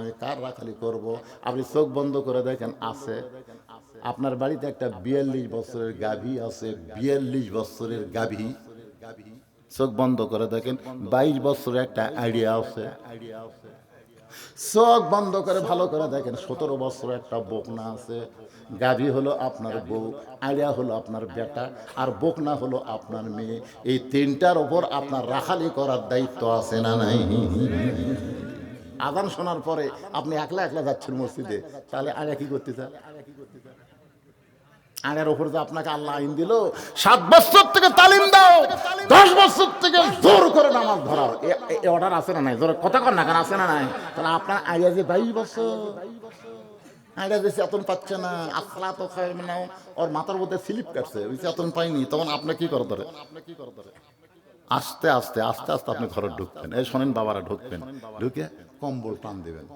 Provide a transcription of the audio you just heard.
আমি কার রাখালি করব? আপনি চোখ বন্ধ করে দেখেন, আছে। আপনার বাড়িতে একটা বিয়াল্লিশ বছরের গাভী আছে, বিয়াল্লিশ বছরের গাভী। চোখ বন্ধ করে দেখেন, বাইশ বছরের একটা আইডিয়া আছে। চোখ বন্ধ করে ভালো করে দেখেন, সতেরো বছর একটা বকনা আছে। গাভী হলো আপনার বউ আলিয়া হলো আপনার বেটা, আর বকনা হলো আপনার মেয়ে। এই তিনটার ওপর আপনার রাখালি করার দায়িত্ব আছে না নাই? আদান শোনার পরে আপনি একলা একলা যাচ্ছেন মসজিদে, তাহলে আলিয়া কি করতে চান? আনের ওপর যে আপনাকে আল্লাহ আইন দিল, সাত বছর থেকে তালিম দাও, দশ বছর থেকে জোর করে নামাজ ধরাও। এ অর্ডার আছে না নাই? জোর কথা কর না কেন? আছে না নাই? তাহলে আপনার আইডিয়া যে বাইশ বছর। আইডিয়া যে চেতন পাচ্ছে না আসলা তো খায় মানে ওর মাথার মধ্যে স্লিপ কাটছে, ওই চেতন পাইনি, তখন আপনি কি করে ধরে আপনি কি করে ধরে আস্তে আস্তে আস্তে আস্তে আপনি ঘরে ঢুকবেন। এই শোনেন বাবারা ঢুকবেন। ঢুকে কম্বল টান দিবেন।